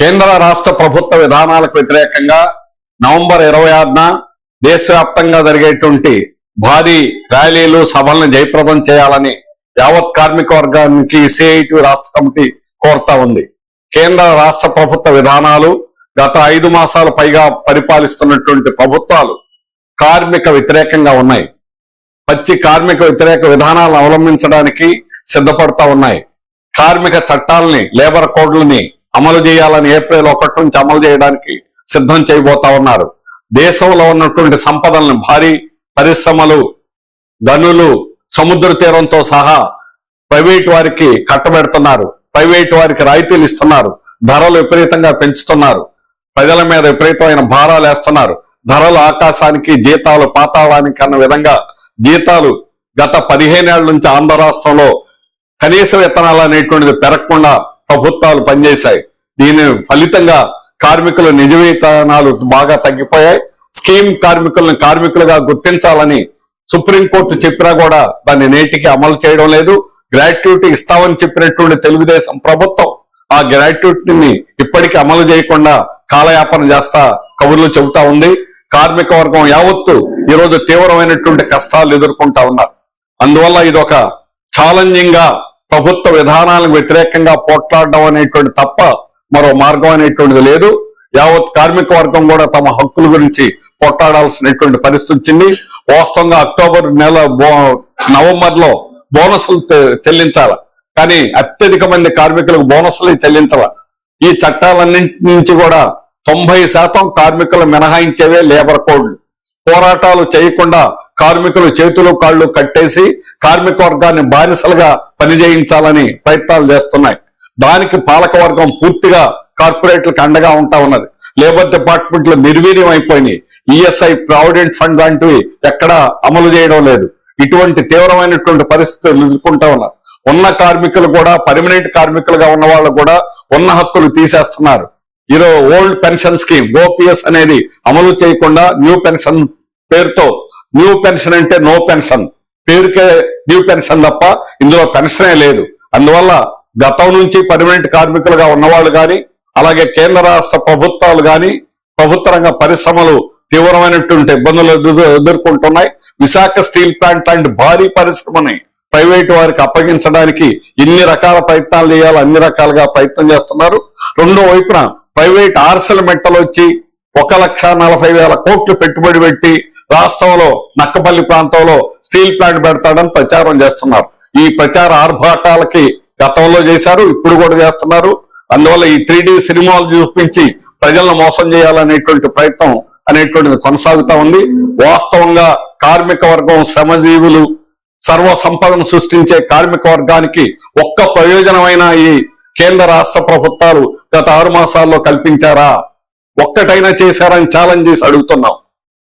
కేంద్ర రాష్ట్ర ప్రభుత్వ విధానాలకు వ్యతిరేకంగా నవంబర్ ఇరవై ఆరున దేశవ్యాప్తంగా జరిగేటువంటి భారీ ర్యాలీలు సభలను జయప్రదం చేయాలని యావత్ కార్మిక వర్గానికి సిఐటి రాష్ట్ర కమిటీ కోరుతా ఉంది. కేంద్ర రాష్ట్ర ప్రభుత్వ విధానాలు గత ఐదు మాసాలు పైగా పరిపాలిస్తున్నటువంటి ప్రభుత్వాలు కార్మిక వ్యతిరేకంగా ఉన్నాయి. పచ్చి కార్మిక వ్యతిరేక విధానాలను అవలంబించడానికి సిద్ధపడతా ఉన్నాయి. కార్మిక చట్టాలని లేబర్ కోడ్లని అమలు చేయాలని ఏప్రిల్ ఒకటి నుంచి అమలు చేయడానికి సిద్ధం చేయబోతా ఉన్నారు. దేశంలో ఉన్నటువంటి సంపదలను భారీ పరిశ్రమలు గనులు సముద్ర తీరంతో సహా ప్రైవేట్ వారికి కట్టబెడుతున్నారు. ప్రైవేట్ వారికి రాయితీలు ఇస్తున్నారు. ధరలు విపరీతంగా పెంచుతున్నారు. ప్రజల మీద విపరీతమైన భారాలు వేస్తున్నారు. ధరలు ఆకాశానికి జీతాలు పాతాళానికి అన్న విధంగా జీతాలు గత పదిహేనేళ్ళ నుంచి ఆంధ్ర రాష్ట్రంలో కనీస వేతనాలు అనేటువంటిది పెరగకుండా ప్రభుత్వాలు పనిచేశాయి. దీని ఫలితంగా కార్మికుల నిజ వేతనాలు బాగా తగ్గిపోయాయి. స్కీమ్ కార్మికులను కార్మికులుగా గుర్తించాలని సుప్రీంకోర్టు చెప్పినా కూడా దాన్ని నేటికి అమలు చేయడం లేదు. గ్రాట్యుటీ ఇస్తామని చెప్పినటువంటి తెలుగుదేశం ప్రభుత్వం ఆ గ్రాట్యుటీని ఇప్పటికీ అమలు చేయకుండా కాలయాపన చేస్తా కబుర్లు చెబుతా ఉంది. కార్మిక వర్గం యావత్తు ఈరోజు తీవ్రమైనటువంటి కష్టాలు ఎదుర్కొంటా ఉన్నారు. అందువల్ల ఇదొక ఛాలెంజింగ్గా ప్రభుత్వ విధానాలకు వ్యతిరేకంగా పోట్లాడడం అనేటువంటి తప్ప మరో మార్గం అనేటువంటిది లేదు. యావత్ కార్మిక వర్గం కూడా తమ హక్కుల గురించి పోట్లాడాల్సినటువంటి పరిస్థితి వచ్చింది. వాస్తవంగా అక్టోబర్ నెల బో- నవంబర్లో బోనసులు చెల్లించాల. కానీ అత్యధిక మంది కార్మికులకు బోనసులు చెల్లించాల. ఈ చట్టాలన్నింటి నుంచి కూడా తొంభై శాతం కార్మికులు మినహాయించేవే లేబర్ కోడ్లు. పోరాటాలు చేయకుండా కార్మికులు చేతులు కాళ్ళు కట్టేసి కార్మిక వర్గాన్ని బానిసలుగా పనిచేయించాలని ప్రయత్నాలు చేస్తున్నాయి. దానికి పాలక వర్గం పూర్తిగా కార్పొరేట్లకు అండగా ఉంటా ఉన్నది. లేబర్ డిపార్ట్మెంట్లు నిర్వీర్యం అయిపోయినాయి ఈఎస్ఐ ప్రావిడెంట్ ఫండ్ లాంటివి ఎక్కడా అమలు చేయడం లేదు. ఇటువంటి తీవ్రమైనటువంటి పరిస్థితులు ఎదుర్కొంటా ఉన్నారు. ఉన్న కార్మికులు కూడా పర్మనెంట్ కార్మికులుగా ఉన్న వాళ్ళు కూడా ఉన్న హక్కులు తీసేస్తున్నారు. ఈరోజు ఓల్డ్ పెన్షన్ స్కీమ్ ఓపీఎస్ అనేది అమలు చేయకుండా న్యూ పెన్షన్ పేరుతో న్యూ పెన్షన్ అంటే నో పెన్షన్. పేరుకే న్యూ పెన్షన్ తప్ప ఇందులో పెన్షనే లేదు. అందువల్ల గతం నుంచి పర్మనెంట్ కార్మికులుగా ఉన్నవాళ్ళు కానీ అలాగే కేంద్ర రాష్ట్ర ప్రభుత్వాలు కానీ ప్రభుత్వ రంగ పరిశ్రమలు తీవ్రమైనటువంటి ఇబ్బందులు ఎదుర్కొంటున్నాయి. విశాఖ స్టీల్ ప్లాంట్ లాంటి భారీ పరిశ్రమని ప్రైవేటు వారికి అప్పగించడానికి ఇన్ని రకాల ప్రయత్నాలు చేయాలి అన్ని రకాలుగా ప్రయత్నం చేస్తున్నారు. రెండో వైపున ప్రైవేట్ ఆర్సల మెట్టలు వచ్చి ఒక లక్ష నలభై వేల కోట్లు పెట్టుబడి పెట్టి రాష్ట్రంలో నక్కపల్లి ప్రాంతంలో స్టీల్ ప్లాంట్ పెడతాడని ప్రచారం చేస్తున్నారు. ఈ ప్రచార ఆర్భాటాలకి గతంలో చేశారు ఇప్పుడు కూడా చేస్తున్నారు. అందువల్ల ఈ త్రీ సినిమాలు చూపించి ప్రజలను మోసం చేయాలనేటువంటి ప్రయత్నం అనేటువంటిది కొనసాగుతా ఉంది. వాస్తవంగా కార్మిక వర్గం శ్రమజీవులు సర్వ సంపదను సృష్టించే కార్మిక వర్గానికి ఒక్క ప్రయోజనమైన ఈ కేంద్ర రాష్ట్ర ప్రభుత్వాలు గత ఆరు మాసాల్లో కల్పించారా? ఒక్కటైనా చేశారని ఛాలెంజ్ చేసి అడుగుతున్నాం.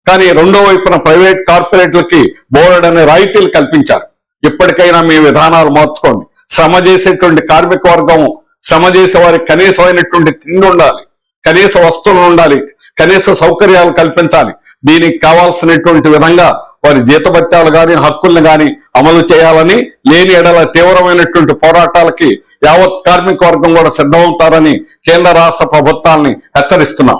కానీ రెండో వైపున ప్రైవేట్ కార్పొరేట్లకి బోర్డు అనే రాయితీలు కల్పించారు. ఇప్పటికైనా మీ విధానాలు మార్చుకోండి. శ్రమ చేసేటువంటి కార్మిక వర్గం శ్రమ చేసే వారికి కనీసమైనటువంటి తిండి ఉండాలి కనీస వస్తువులు ఉండాలి కనీస సౌకర్యాలు కల్పించాలి. దీనికి కావాల్సినటువంటి విధంగా వారి జీతభత్యాలు గాని హక్కుల్ని కానీ అమలు చేయాలని లేని ఎడల తీవ్రమైనటువంటి పోరాటాలకి యావత్ కార్మిక వర్గం కూడా సిద్ధమవుతారని కేంద్ర రాష్ట్ర ప్రభుత్వాల్ని హెచ్చరిస్తున్నాం.